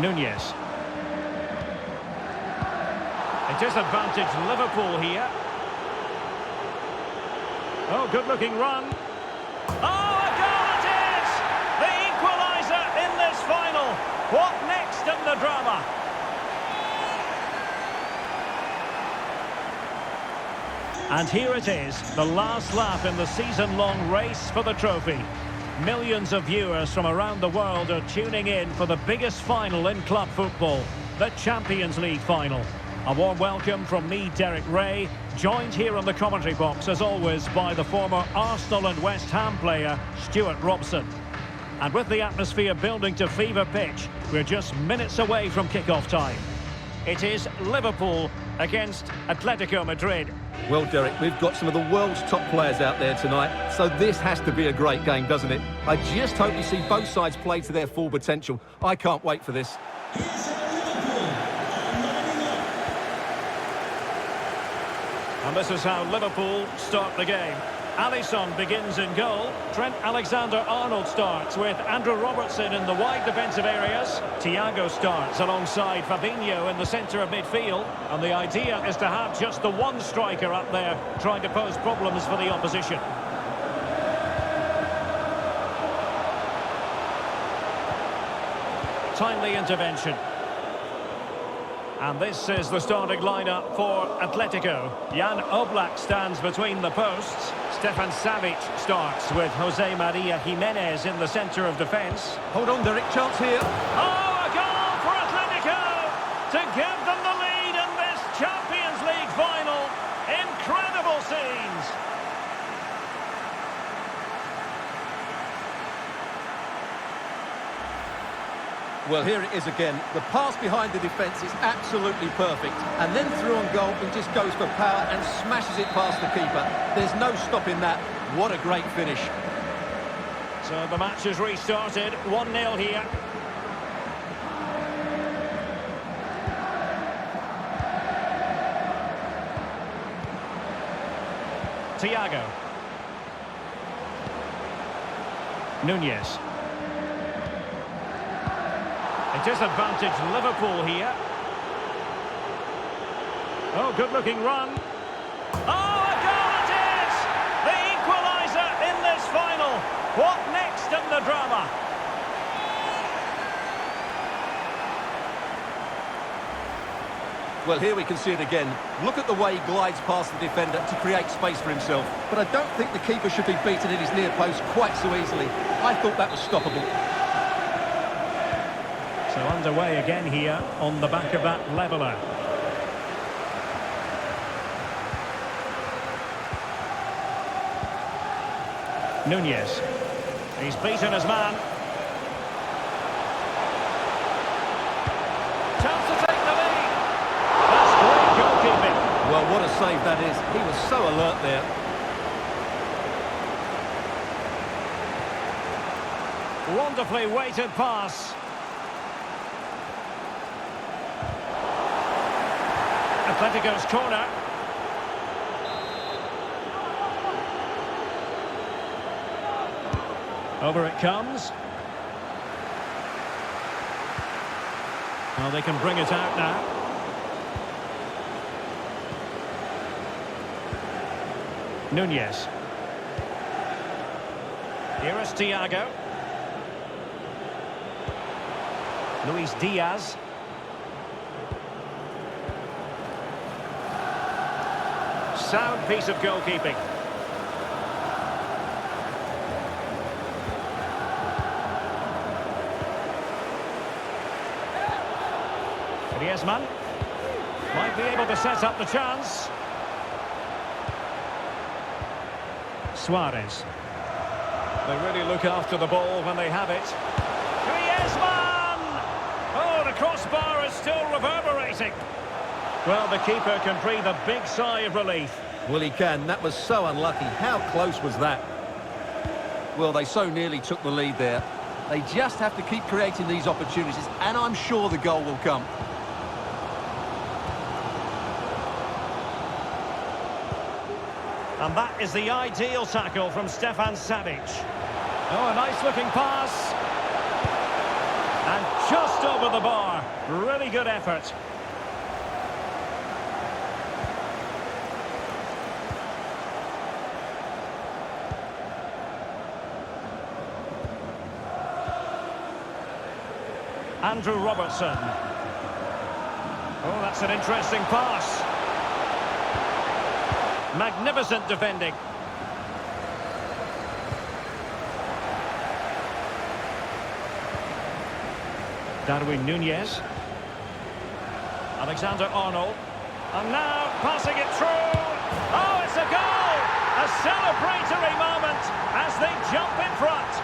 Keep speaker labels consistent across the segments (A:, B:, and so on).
A: Nunez. It is advantage Liverpool here. Oh, good-looking run. Oh, a goal it is! The equaliser in this final. What next in the drama? And here it is, the last lap in the season-long race for the trophy. Millions of viewers from around the world are tuning in for the biggest final in club football, the Champions League final. A warm welcome from me, Derek Ray, joined here on the commentary box, as always, by the former Arsenal and West Ham player, Stuart Robson. And with the atmosphere building to fever pitch, we're just minutes away from kick-off time. It is Liverpool against Atletico Madrid.
B: Well, Derek, we've got some of the world's top players out there tonight, so this has to be a great game, doesn't it? I just hope you see both sides play to their full potential. I can't wait for this.
A: And this is how Liverpool start the game. Alisson begins in goal. Trent Alexander-Arnold starts with Andrew Robertson in the wide defensive areas. Thiago starts alongside Fabinho in the centre of midfield. And the idea is to have just the one striker up there trying to pose problems for the opposition. Timely intervention. And this is the starting lineup for Atletico. Jan Oblak stands between the posts. Stefan Savic starts with Jose Maria Jimenez in the centre of defence.
B: Hold on, Derek, chance here.
A: Oh, a goal for Atletico to give them the lead in this Champions League final. Incredible scenes.
B: Well, here it is again. The pass behind the defence is absolutely perfect. And then through on goal, he just goes for power and smashes it past the keeper. There's no stopping that. What a great finish.
A: So the match has restarted. 1-0 here. Thiago. Nunez. Disadvantage Liverpool here. Oh, good-looking run. Oh, a goal it is! The equaliser in this final. What next in the drama?
B: Well, here we can see it again. Look at the way he glides past the defender to create space for himself. But I don't think the keeper should be beaten in his near post quite so easily. I thought that was stoppable.
A: So underway again here on the back of that leveller. Nunez. He's beaten his man. Chance to take the lead. That's great goalkeeping.
B: Well, what a save that is. He was so alert there.
A: Wonderfully weighted pass. Atletico's corner. Over it comes. Well, they can bring it out now. Nunez. Here is Thiago. Luis Diaz. Sound piece of goalkeeping. Griezmann might be able to set up the chance. Suarez. They really look after the ball when they have it. Griezmann! Oh, the crossbar is still reverberating. Well, the keeper can breathe a big sigh of relief.
B: Well, he can. That was so unlucky. How close was that? Well, they so nearly took the lead there. They just have to keep creating these opportunities, and I'm sure the goal will come.
A: And that is the ideal tackle from Stefan Savic. Oh, a nice-looking pass. And Just over the bar. Really good effort. Andrew Robertson. Oh, that's an interesting pass. Magnificent defending. Darwin Nunez. Alexander Arnold. And now passing it through. Oh, it's a goal! A celebratory moment as they jump in front.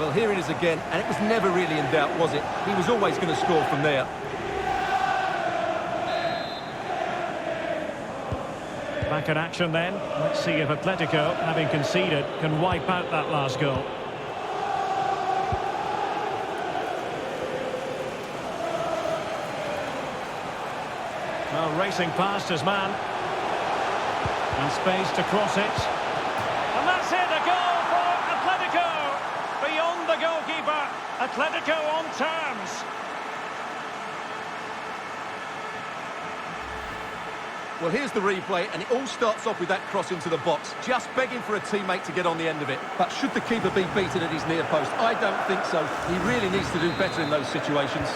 B: Well, here it is again, and it was never really in doubt, was it? He was always going to score from there.
A: Back in action then. Let's see if Atletico, having conceded, can wipe out that last goal. Well, racing past his man. And space to cross it. And that's it, a goal for Atletico! Beyond the goalkeeper, Atletico on terms.
B: Well, here's the replay, and it all starts off with that cross into the box, just begging for a teammate to get on the end of it. But should the keeper be beaten at his near post? I don't think so. He really needs to do better in those situations.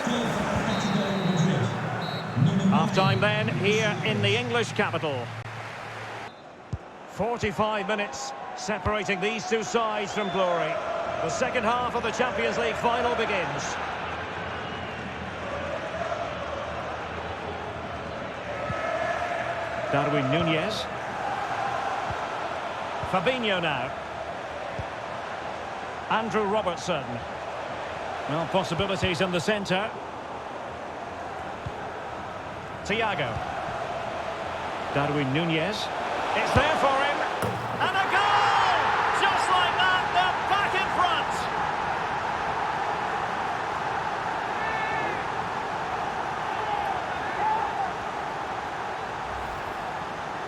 A: Half-time then, here in the English capital. 45 minutes separating these two sides from glory. The second half of the Champions League final begins. Darwin Nunez. Fabinho now. Andrew Robertson. Well, possibilities in the centre. Thiago. Darwin Nunez. It's there for him. And a goal! Just like that, they're back in front.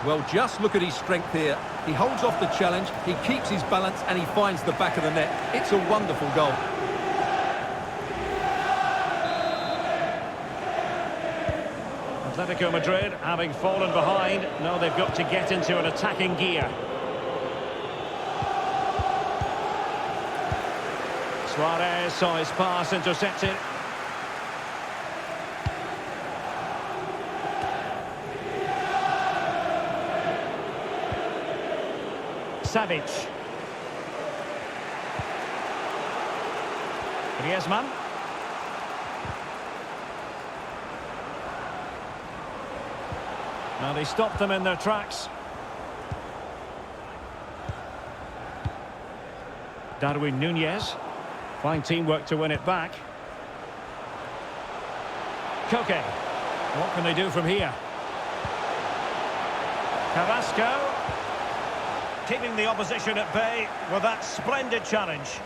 B: Well, just look at his strength here. He holds off the challenge, he keeps his balance, and he finds the back of the net. It's a wonderful goal.
A: Atletico Madrid, having fallen behind, now they've got to get into an attacking gear. Suarez saw his pass intercepted. Savic. Griezmann. Now they stopped them in their tracks. Darwin Nunez. Fine teamwork to win it back. Koke. What can they do from here? Carrasco. Keeping the opposition at bay with that splendid challenge.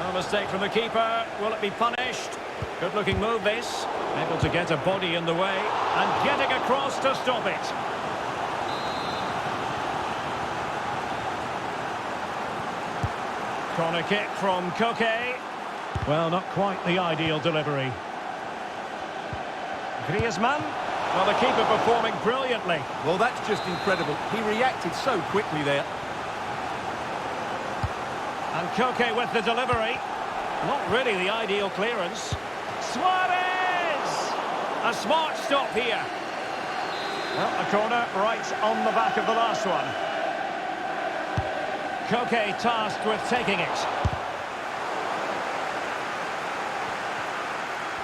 A: A mistake from the keeper. Will it be punished? Good looking move this. Able to get a body in the way and getting across to stop it. Corner kick from Koke. Well, not quite the ideal delivery. Griezmann. Well, the keeper performing brilliantly.
B: Well, that's just incredible. He reacted so quickly there.
A: And Koke with the delivery. Not really the ideal clearance. Suarez! A smart stop here. Well, a corner right on the back of the last one. Koke tasked with taking it.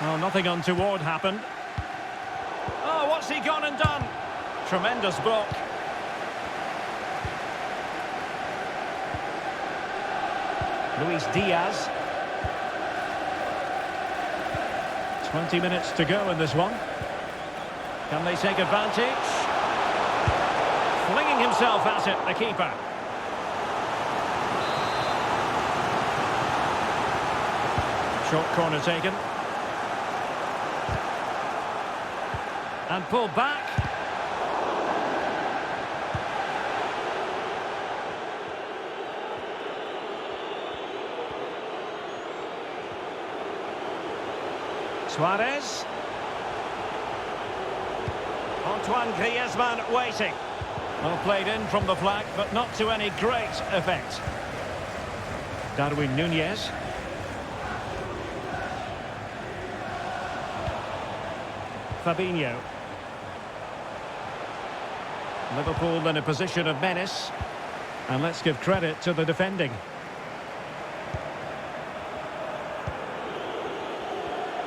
A: Well, nothing untoward happened. What's he gone and done? Tremendous block. Luis Diaz. 20 minutes to go in this one. Can they take advantage? Flinging himself at it, the keeper. Short corner taken. And pulled back. Suarez. Antoine Griezmann waiting. Well played in from the flank, but not to any great effect. Darwin Nunez. Fabinho. Liverpool in a position of menace. And let's give credit to the defending.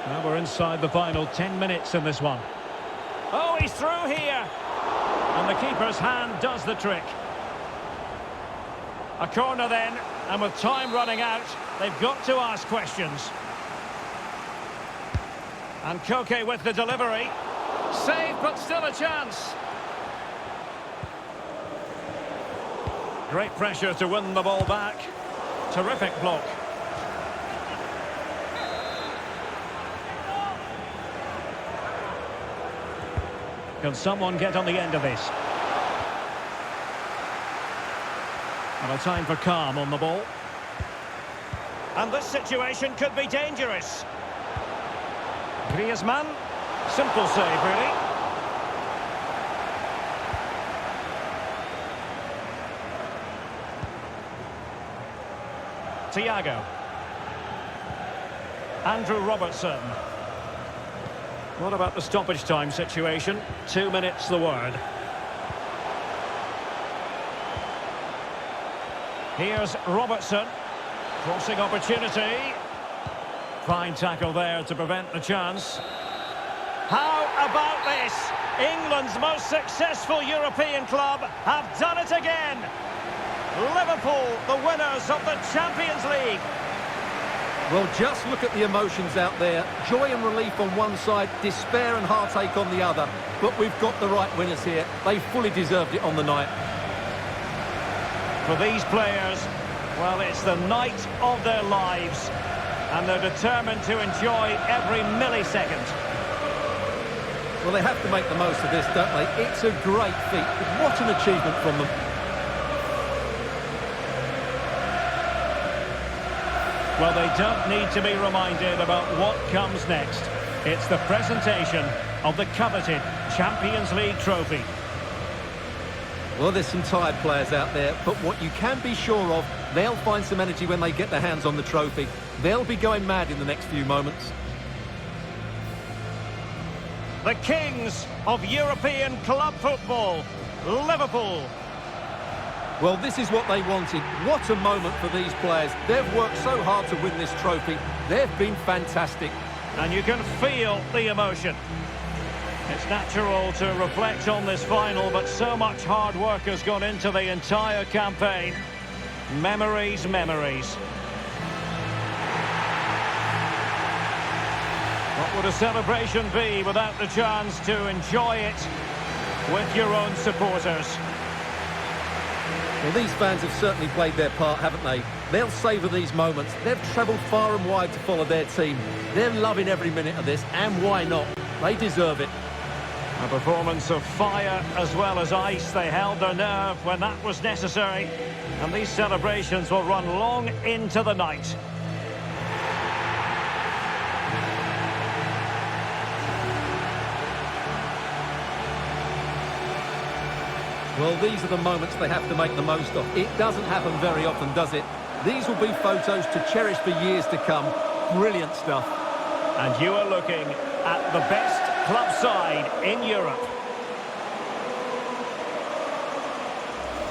A: Now we're inside the final 10 minutes in this one. Oh, he's through here. And the keeper's hand does the trick. A corner then, and with time running out, they've got to ask questions. And Koke with the delivery. Save, but still a chance. Great pressure to win the ball back. Terrific block. Can someone get on the end of this? And a time for calm on the ball. And this situation could be dangerous. Griezmann. Simple save, really. Thiago. Andrew Robertson. What about the stoppage time situation? Two minutes the word. Here's Robertson. Crossing opportunity. Fine tackle there to prevent the chance. How about this? England's most successful European club have done it again. Liverpool, the winners of the Champions League.
B: Well, just look at the emotions out there. Joy and relief on one side, despair and heartache on the other. But we've got the right winners here. They fully deserved it on the night.
A: For these players, well, it's the night of their lives. And they're determined to enjoy every millisecond.
B: Well, they have to make the most of this, don't they? It's a great feat. What an achievement from them.
A: Well, they don't need to be reminded about what comes next. It's the presentation of the coveted Champions League trophy.
B: Well, there's some tired players out there, but what you can be sure of, they'll find some energy when they get their hands on the trophy. They'll be going mad in the next few moments.
A: The kings of European club football, Liverpool.
B: Well, this is what they wanted. What a moment for these players. They've worked so hard to win this trophy. They've been fantastic.
A: And you can feel the emotion. It's natural to reflect on this final, but so much hard work has gone into the entire campaign. Memories, memories. What would a celebration be without the chance to enjoy it with your own supporters?
B: Well, these fans have certainly played their part, haven't they? They'll savour these moments. They've travelled far and wide to follow their team. They're loving every minute of this, and why not? They deserve it.
A: A performance of fire as well as ice. They held their nerve when that was necessary. And these celebrations will run long into the night.
B: Well, these are the moments they have to make the most of. It doesn't happen very often, does it? These will be photos to cherish for years to come. Brilliant stuff.
A: And you are looking at the best club side in Europe.